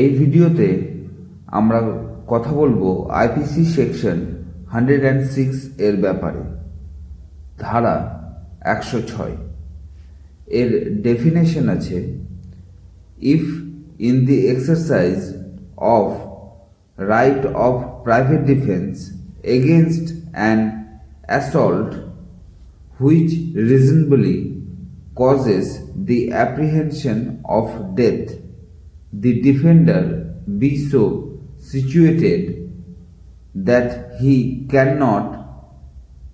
এই ভিডিওতে আমরা কথা বলব IPC section hundred and six এর ব্যাপারে ধারা একশো ছয়। এর ডেফিনেশন আছে if in the exercise of right of private defence against an assault which reasonably causes the apprehension of death, the defender be so situated that he cannot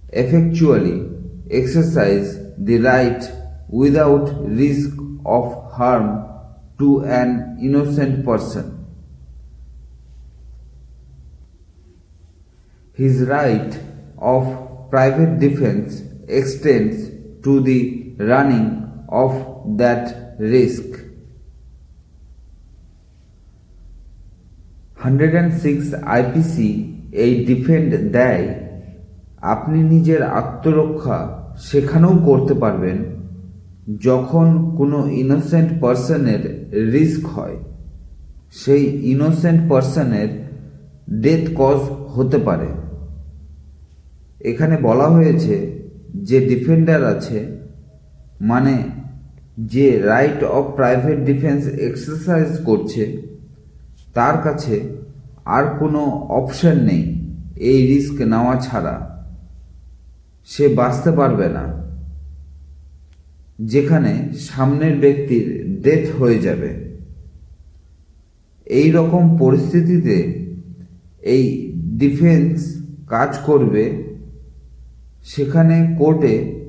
effectually exercise the right without risk of harm to an innocent person. His right of private defense extends to the running of that risk. 106 IPC এই defend দেয়, আপনি নিজের আত্মরক্ষা সেখানেও করতে পারবেন যখন কোনো ইনোসেন্ট পার্সনের রিস্ক হয়। সেই ইনোসেন্ট পার্সনের ডেথ কজ হতে পারে। এখানে বলা হয়েছে যে ডিফেন্ডার আছে মানে যে right of private defence exercise করছে, তার কাছে আর কোনো অপশন নেই এই রিস্ক নেওয়া ছাড়া। সে বাঁচতে পারবে না। যেখানে সামনের ব্যক্তির ডেথ হয়ে যাবে। এই রকম পরিস্থিতিতে এই ডিফেন্স কাজ করবে। সেখানে কোর্টে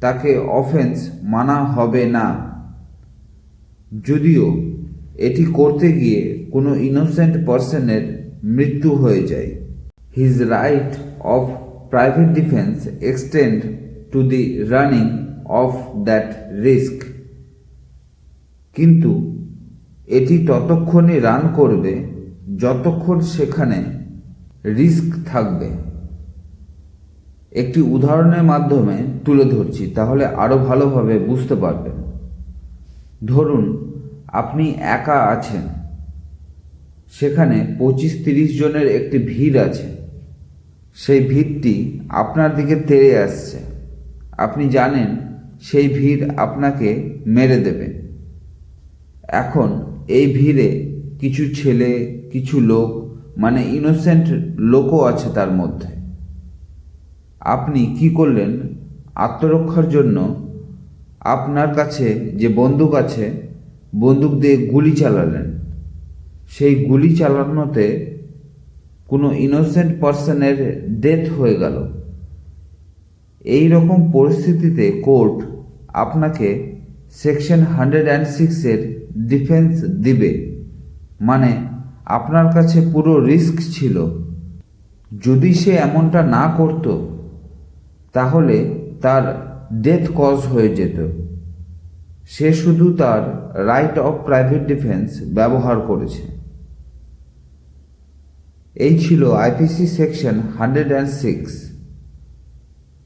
তাকে অফেন্স মানা হবে না। যদিও এটি করতে গিয়ে কোনো ইনোসেন্ট পার্সনের মৃত্যু হয়ে যায়। His right of private defence extend to the running of that risk কিন্তু এটি ততক্ষণই রান করবে যতক্ষণ সেখানে রিস্ক থাকবে। একটি উদাহরণের মাধ্যমে তুলে ধরছি, তাহলে আরও ভালোভাবে বুঝতে পারবেন। ধরুন আপনি একা আছেন। সেখানে পঁচিশ তিরিশ জনের একটি ভিড় আছে। সেই ভিড়টি আপনার দিকে তেড়ে আসছে। আপনি জানেন, সেই ভিড় আপনাকে মেরে দেবে। এখন এই ভিড়ে কিছু ছেলে, কিছু লোক মানে ইনোসেন্ট লোকও আছে তার মধ্যে। আপনি কি করলেন? আত্মরক্ষার জন্য আপনার কাছে যে বন্দুক আছে বন্দুক দিয়ে গুলি চালালেন। সেই গুলি চালানোতে কোনো ইনোসেন্ট পার্সনের ডেথ হয়ে গেল। এই রকম পরিস্থিতিতে কোর্ট আপনাকে সেকশন হান্ড্রেড অ্যান্ড সিক্সের ডিফেন্স দিবে। মানে আপনার কাছে পুরো রিস্ক ছিল। যদি সে এমনটা না করতো, তাহলে তার ডেথ কজ হয়ে যেত। সে শুধু তার রাইট অফ প্রাইভেট ডিফেন্স ব্যবহার করেছে। এই ছিল IPC section hundred and six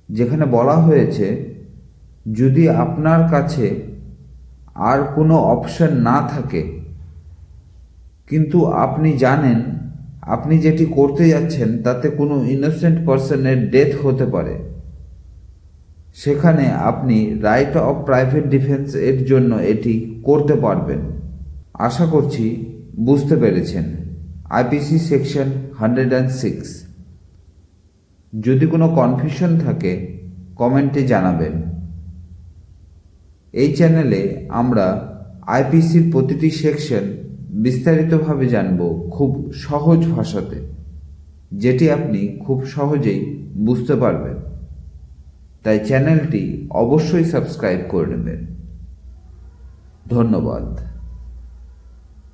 যেখানে বলা হয়েছে, যদি আপনার কাছে আর কোনো অপশন না থাকে, কিন্তু আপনি জানেন আপনি যেটি করতে যাচ্ছেন তাতে কোনো ইনোসেন্ট পার্সনের ডেথ হতে পারে। সেখানে আপনি রাইট অফ প্রাইভেট ডিফেন্স এর জন্য এটি করতে পারবেন। আশা করছি বুঝতে পেরেছেন। IPC section hundred and six যদি কোনো কনফিউশন থাকে কমেন্টে জানাবেন। এই চ্যানেলে আমরা আইপিসির প্রতিটি সেকশন বিস্তারিতভাবে জানব খুব সহজ ভাষাতে, যেটি আপনি খুব সহজেই বুঝতে পারবেন। তাই চ্যানেলটি অবশ্যই সাবস্ক্রাইব করে নেবেন। ধন্যবাদ।